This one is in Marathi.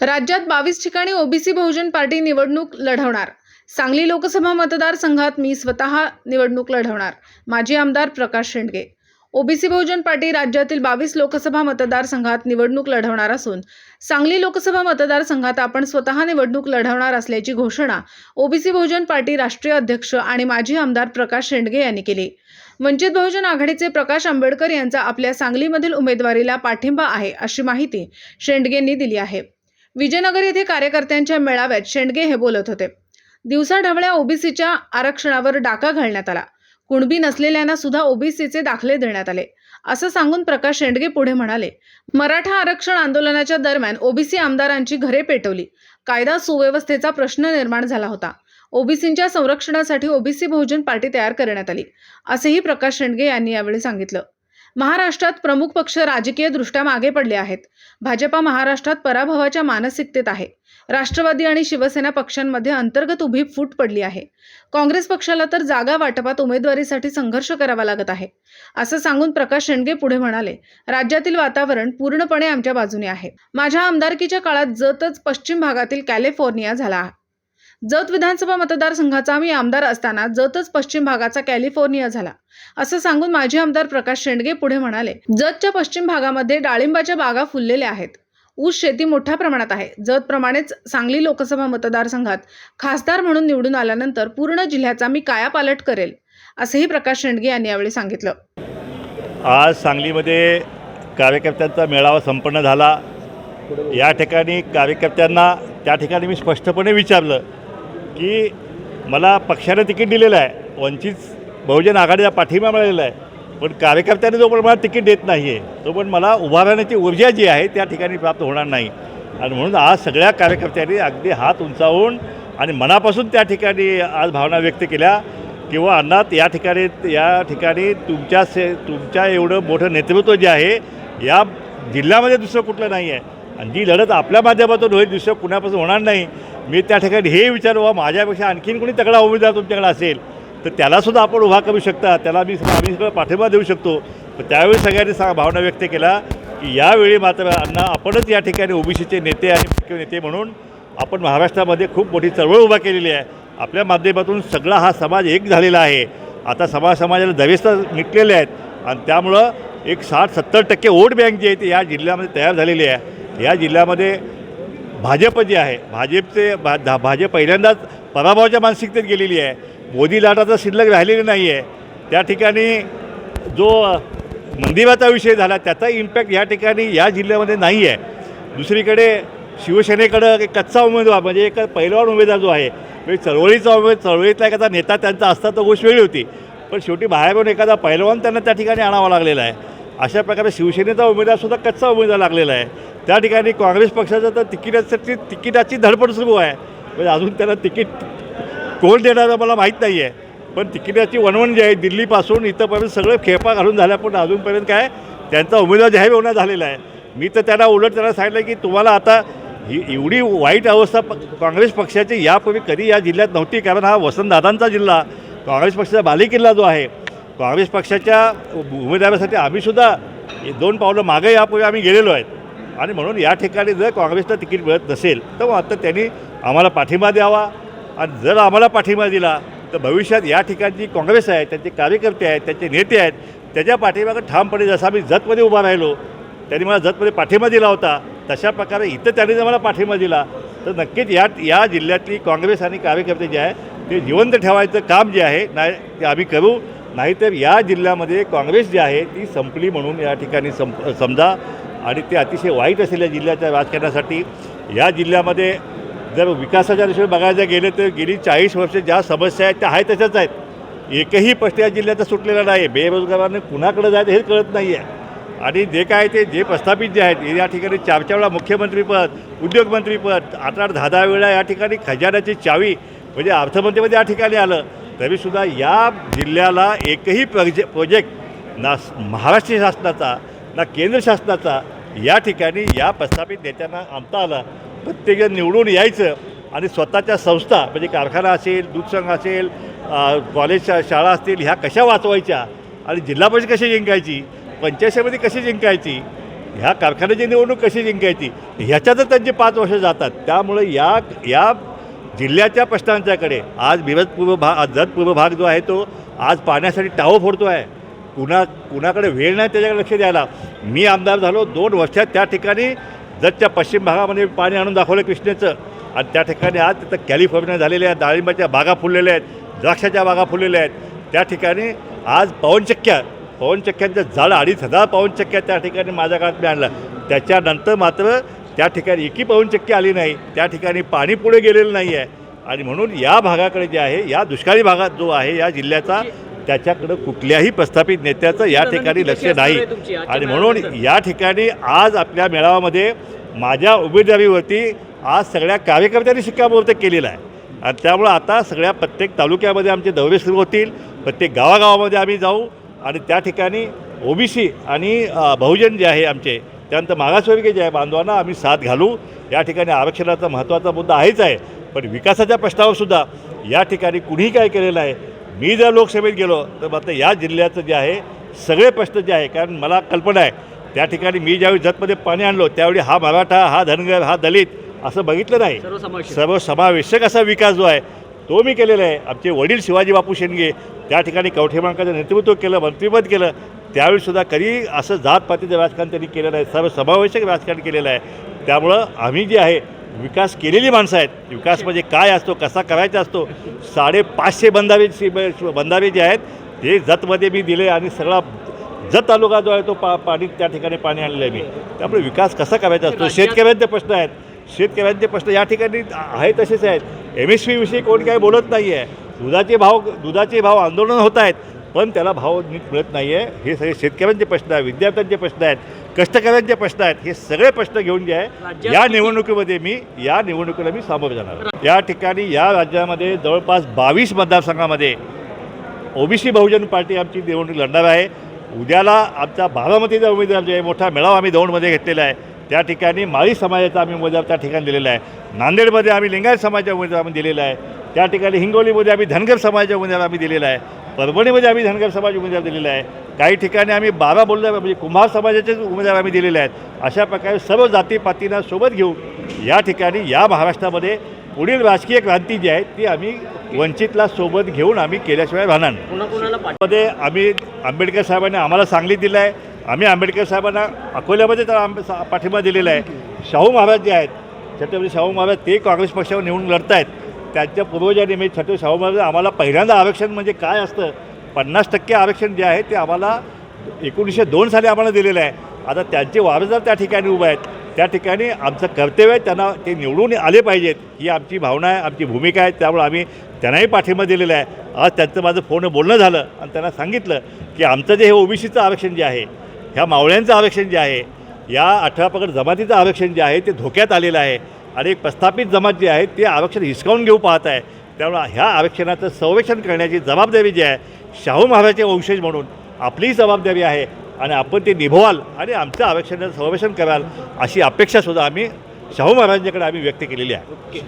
राज्यात बावीस ठिकाणी ओबीसी बहुजन पार्टी निवडणूक लढवणार. सांगली लोकसभा मतदारसंघात मी स्वतः निवडणूक लढवणार माजी आमदार प्रकाश शेंडगे. ओबीसी बहुजन पार्टी राज्यातील बावीस लोकसभा मतदारसंघात निवडणूक लढवणार असून सांगली लोकसभा मतदारसंघात आपण स्वतः निवडणूक लढवणार असल्याची घोषणा ओबीसी बहुजन पार्टी राष्ट्रीय अध्यक्ष आणि माजी आमदार प्रकाश शेंडगे यांनी केली. वंचित बहुजन आघाडीचे प्रकाश आंबेडकर यांचा आपल्या सांगलीमधील उमेदवारीला पाठिंबा आहे अशी माहिती शेंडगेंनी दिली आहे. विजयनगर येथे कार्यकर्त्यांच्या मेळाव्यात शेंडगे हे बोलत होते. दिवसाढवळ्या ओबीसीच्या आरक्षणावर डाका घालण्यात आला. कुणबी नसलेल्यांना सुद्धा ओबीसीचे दाखले देण्यात आले. असं सांगून प्रकाश शेंडगे पुढे म्हणाले मराठा आरक्षण आंदोलनाच्या दरम्यान ओबीसी आमदारांची घरे पेटवली. कायदा सुव्यवस्थेचा प्रश्न निर्माण झाला होता. ओबीसींच्या संरक्षणासाठी ओबीसी बहुजन पार्टी तयार करण्यात आली. असेही प्रकाश शेंडगे यांनी यावेळी सांगितलं. महाराष्ट्रात प्रमुख पक्ष राजकीय दृष्ट्या मागे पडले आहेत. भाजपा महाराष्ट्रात पराभवाच्या मानसिकतेत आहे. राष्ट्रवादी आणि शिवसेना पक्षांमध्ये अंतर्गत उभी फूट पडली आहे. काँग्रेस पक्षाला तर जागा वाटपात उमेदवारीसाठी संघर्ष करावा लागत आहे. असं सांगून प्रकाश शेंडगे पुढे म्हणाले राज्यातील वातावरण पूर्णपणे आमच्या बाजूने आहे. माझ्या आमदारकीच्या काळात जतच पश्चिम भागातील कॅलिफोर्निया झाला जत विधानसभा मतदारसंघाचा मी आमदार असताना जतच पश्चिम भागाचा कॅलिफोर्निया झाला. असं सांगून माजी आमदार प्रकाश शेंडगे पुढे म्हणाले जतच्या पश्चिम भागामध्ये डाळिंबाच्या बागा फुललेल्या आहेत. ऊस शेती मोठ्या प्रमाणात आहे. जतप्रमाणेच सांगली लोकसभा मतदारसंघात खासदार म्हणून निवडून आल्यानंतर पूर्ण जिल्ह्याचा मी कायापालट करेल असंही प्रकाश शेंडगे यांनी यावेळी सांगितलं. आज सांगलीमध्ये कार्यकर्त्यांचा मेळावा संपन्न झाला. या ठिकाणी कार्यकर्त्यांना त्या ठिकाणी मी स्पष्टपणे विचारलं की मला पक्षाने तिकीट दिलेलं आहे. वंचित बहुजन आघाडीचा पाठिंबा मिळालेला आहे. पण कार्यकर्त्यांनी जो पण मला तिकीट देत नाही आहे तो पण मला उभा राहण्याची ऊर्जा जी आहे त्या ठिकाणी प्राप्त होणार नाही. आणि म्हणून आज सगळ्या कार्यकर्त्यांनी अगदी हात उंचावून आणि मनापासून त्या ठिकाणी आज भावना व्यक्त केल्या किंवा अण्णात या ठिकाणी या ठिकाणी तुमच्या से तुमच्या एवढं मोठं नेतृत्व जे आहे या जिल्ह्यामध्ये दुसरं कुठलं नाही आहे आणि जी लढत आपल्या माध्यमातून होईल दुसरं कुणापासून होणार नाही मी त्या ठिकाणी हे विचार बाबा माझ्यापेक्षा आणखीन कोणी तगडा उमेदवार तुमच्याकडे असेल तर त्यालासुद्धा आपण उभा करू शकता. त्याला मी आम्ही सगळं पाठिंबा देऊ शकतो. तर त्यावेळी सगळ्यांनी सा भावना व्यक्त केला की यावेळी मात्र अण्णा आपणच या ठिकाणी ओबीसीचे नेते आणि मुख्य नेते म्हणून आपण महाराष्ट्रामध्ये खूप मोठी चळवळ उभा केलेली आहे. आपल्या माध्यमातून सगळा हा समाज एक झालेला आहे. आता समाज समाजाला दवेस्ता मिटलेले आहेत आणि त्यामुळं एक साठ सत्तर टक्के वोट बँक जी आहे ती या जिल्ह्यामध्ये तयार झालेली आहे. या जिल्ह्यामध्ये भाजप जे आहे भाजपचे भा भाजप पहिल्यांदाच पराभवाच्या मानसिकतेत गेलेली आहे. मोदी लाटाचा शिल्लक राहिलेली नाही आहे त्या ठिकाणी जो मंदिराचा विषय झाला त्याचा इम्पॅक्ट या ठिकाणी या जिल्ह्यामध्ये नाही आहे दुसरीकडे शिवसेनेकडं एक कच्चा उमेदवार म्हणजे एक पहिलवान उमेदवार जो आहे म्हणजे चळवळीचा उमेद चळवळीतला एखादा नेता त्यांचा असता तर गोष्ट वेगळी होती. पण शेवटी बाहेरून एखादा पहिलवान त्यांना त्या ठिकाणी आणावा लागलेला आहे. अशा प्रकारे शिवसेनेचा उमेदवारसुद्धा कच्चा उमेदवार लागलेला आहे. त्या ठिकाणी काँग्रेस पक्षाचं तर तिकिटासाठी तिकिटाची धडपड सुरू आहे. म्हणजे अजून त्यांना तिकीट कोण देणारं मला माहीत नाही आहे पण तिकिटाची वणवण जी आहे दिल्लीपासून इथंपर्यंत सगळं खेपा घालून झाल्या पण अजूनपर्यंत काय त्यांचा उमेदवार जाहीर होण्यात झालेला आहे. मी तर त्यांना उलट त्यांना सांगितलं की तुम्हाला आता ही एवढी वाईट अवस्था प काँग्रेस पक्षाची यापूर्वी कधी या जिल्ह्यात नव्हती. कारण हा वसंतदादांचा जिल्हा काँग्रेस पक्षाचा बालेकिल्ला जो आहे काँग्रेस पक्षाच्या उमेदवारासाठी आम्हीसुद्धा दोन पावलं मागे यापूर्वी आम्ही गेलेलो आहेत. आणि म्हणून या ठिकाणी जर काँग्रेसला तिकीट मिळत नसेल तर मग आता त्यांनी आम्हाला पाठिंबा द्यावा. आणि जर आम्हाला पाठिंबा दिला तर भविष्यात या ठिकाणी जी काँग्रेस आहे त्यांचे कार्यकर्ते आहेत त्यांचे नेते आहेत त्याच्या पाठिंबाकडे ठामपणे जसा आम्ही जतमध्ये उभा राहिलो त्यांनी मला जतमध्ये पाठिंबा दिला होता तशा प्रकारे इथं त्यांनी जर मला पाठिंबा दिला तर नक्कीच या या जिल्ह्यातली काँग्रेस आणि कार्यकर्ते जे आहे ते जिवंत ठेवायचं काम जे आहे नाही ते आम्ही करू. नाहीतर या जिल्ह्यामध्ये काँग्रेस जी आहे ती संपली म्हणून या ठिकाणी संप समजा आणि ते अतिशय वाईट असेल या जिल्ह्याच्या राजकारणासाठी या जिल्ह्यामध्ये जर विकासाच्या दिशेने बघायला गेलं तर गेली चाळीस वर्ष ज्या समस्या आहेत त्या आहेत तशाच आहेत. एकही प्रश्न या जिल्ह्याचा सुटलेला नाही आहे कुणाकडे जायचं हेच कळत नाही आहे आणि जे काय ते जे प्रस्थापित जे आहेत या ठिकाणी चार चार वेळा मुख्यमंत्रीपद उद्योगमंत्रीपद आठ आठ दहा दहा वेळा या ठिकाणी खजान्याची चावी म्हणजे अर्थमंत्रीमध्ये या ठिकाणी आलं. तरीसुद्धा या जिल्ह्याला एकही प्रजे प्रोजेक्ट ना महाराष्ट्र शासनाचा ना केंद्र शासनाचा या ठिकाणी या प्रस्थापित नेत्यांना आणता आला. प्रत्येकजण निवडून यायचं आणि स्वतःच्या संस्था म्हणजे कारखाना असेल दूध संघ असेल कॉलेज शा शाळा असतील ह्या कशा वाचवायच्या आणि जिल्हा परिषद कशी जिंकायची पंचायत समिती कशी जिंकायची ह्या कारखान्याची निवडणूक कशी जिंकायची ह्याच्यातच त्यांची पाच वर्ष जातात. त्यामुळे या या जिल्ह्याच्या प्रश्नांच्याकडे आज मिरज पूर्व भाग जत पूर्व भाग जो आहे तो आज पाण्यासाठी टावो फोडतो आहे. कुणा कुणाकडे वेळ नाही त्याच्याकडे लक्ष द्यायला. मी आमदार झालो दोन वर्षात त्या ठिकाणी जतच्या पश्चिम भागामध्ये पाणी आणून दाखवलं कृष्णेचं. आणि त्या ठिकाणी आज तिथं कॅलिफोर्निया झालेल्या आहेत डाळिंबाच्या बागा फुललेल्या आहेत द्राक्षाच्या बागा फुललेल्या आहेत. त्या ठिकाणी आज पवनचक्क्या पवनचक्क्यांचं झाड अडीच हजार पवनचक्क्या त्या ठिकाणी माझ्या काळात मी आणलं. त्याच्यानंतर मात्र त्या ठिकाणी एकही पवनचक्की आली नाही त्या ठिकाणी पाणी पुढे गेलेलं नाही आहे आणि म्हणून या भागाकडे जे आहे या दुष्काळी भागात जो आहे या जिल्ह्याचा त्याच्याकडं कुठल्याही प्रस्थापित नेत्याचं या ठिकाणी लक्ष नाही. आणि म्हणून या ठिकाणी आज आपल्या मेळाव्यामध्ये माझ्या उमेदवारीवरती आज सगळ्या कार्यकर्त्यांनी शिक्कामोर्तब केलेला आहे. आणि त्यामुळं आता सगळ्या प्रत्येक तालुक्यामध्ये आमचे दौरे सुरू होतील प्रत्येक गावागावामध्ये आम्ही जाऊ आणि त्या ठिकाणी ओबीसी आणि बहुजन जे आहे आमचे त्यानंतर मागासवर्गीय जे आहे बांधवांना आम्ही साथ घालू. या ठिकाणी आरक्षणाचा महत्त्वाचा मुद्दा आहेच आहे. पण विकासाच्या प्रश्नावर सुद्धा या ठिकाणी कुणीही काय केलेलं आहे मी जर लोकसभेत गेलो तर मात्र या जिल्ह्याचं जे आहे सगळे प्रश्न जे आहे कारण मला कल्पना आहे त्या ठिकाणी मी ज्यावेळी जतमध्ये पाणी आणलो त्यावेळी हा मराठा हा धनगर हा दलित असं बघितलं नाही. सर्वसमावेशक. सर्वसमावेशक असा विकास जो आहे तो मी केलेला आहे. आमचे वडील शिवाजी बापू शेंडगे त्या ठिकाणी कवठे मांकाचं नेतृत्व केलं मंत्रिपद केलं त्यावेळीसुद्धा कधी असं जातपातीचं राजकारण त्यांनी केलेलं आहे सर्वसमावेशक राजकारण केलेलं आहे. त्यामुळं आम्ही जे आहे विकास केलेली माणसं आहेत. विकास म्हणजे काय असतो कसा करायचा असतो साडेपाचशे बंधारे बंधारे जे आहेत ते जतमध्ये मी दिले आणि सगळा जत तालुका जो आहे तो पा पाणी त्या ठिकाणी पाणी आणलेलं आहे मी. त्यामुळे विकास कसा करायचा असतो? शेतकऱ्यांचे प्रश्न आहेत. शेतकऱ्यांचे प्रश्न या ठिकाणी आहे तसेच आहेत. एम एस पीविषयी कोण काही बोलत नाही आहे दुधाचे भाव दुधाचे भाव आंदोलन होत आहेत. पण त्याला भाव नीट मिळत नाही आहे हे सगळे शेतकऱ्यांचे प्रश्न आहेत विद्यार्थ्यांचे प्रश्न आहेत कष्टकऱ्यांचे प्रश्न आहेत हे सगळे प्रश्न घेऊन जे आहे या निवडणुकीमध्ये मी या निवडणुकीला मी सामोरं जाणार या ठिकाणी या राज्यामध्ये जवळपास बावीस मतदारसंघामध्ये ओबीसी बहुजन पार्टी आमची निवडणूक लढणार आहे. उद्याला आमचा बारामतीचा उमेदवार जे आहे मोठा मेळावा आम्ही दौंडमध्ये घेतलेला आहे. त्या ठिकाणी माळी समाजाचा आम्ही उमेदवार त्या ठिकाणी दिलेला आहे. नांदेडमध्ये आम्ही लिंगायत समाजाचा उमेदवार आम्ही दिलेला आहे. त्या ठिकाणी हिंगोलीमध्ये आम्ही धनगर समाजाचा उमेदवार आम्ही दिलेला आहे. परभणीमध्ये आम्ही धनगर समाज उमेदवार दिलेला आहे. काही ठिकाणी आम्ही बारा बोलल्या म्हणजे कुंभार समाजाचेच उमेदवार आम्ही दिलेले आहेत. अशा प्रकारे सर्व जातीपातींना सोबत घेऊन या ठिकाणी या महाराष्ट्रामध्ये पुढील राजकीय क्रांती जी आहे ती आम्ही वंचितला सोबत घेऊन आम्ही केल्याशिवाय राहणार मध्ये आम्ही आंबेडकर साहेबांनी आम्हाला सांगलीत दिलं आहे आम्ही आंबेडकर साहेबांना अकोल्यामध्ये तर आंबे पाठिंबा दिलेला आहे. शाहू महाराज जे आहेत छत्रपती शाहू महाराज ते काँग्रेस पक्षावर निवडून लढत आहेत त्यांच्या पूर्वजांनी मी छत्रपती शाहू महाराज आम्हाला पहिल्यांदा आरक्षण म्हणजे काय असतं? पन्नास टक्के आरक्षण जे आहे ते आम्हाला एकोणीसशे दोन साली आम्हाला दिलेलं आहे. आता त्यांचे वारसदार त्या ठिकाणी उभे आहेत. त्या ठिकाणी आमचं कर्तव्य आहे त्यांना ते निवडून आले पाहिजेत. ही आमची भावना आहे आमची भूमिका आहे. त्यामुळे आम्ही त्यांनाही पाठिंबा दिलेला आहे. आज त्यांचं माझं फोन बोलणं झालं आणि त्यांना सांगितलं की आमचं जे हे ओबीसीचं आरक्षण जे आहे ह्या मावळ्यांचं आरक्षण जे आहे या अठरा पगड जमातीचं आरक्षण जे आहे ते धोक्यात आलेलं आहे. आणि एक प्रस्थापित जमात जी आहे ते आरक्षण हिसकावून घेऊ पाहत आहे. त्यामुळे ह्या आरक्षणाचं संरक्षण करण्याची जबाबदारी जी आहे शाहू महाराजचे वंशज म्हणून आपलीही जबाबदारी आहे. आणि आपण ते निभवाल आणि आमचं आरक्षणाचं संरक्षण कराल अशी अपेक्षासुद्धा आम्ही शाहू महाराजांच्याकडे आम्ही व्यक्त केलेली आहे.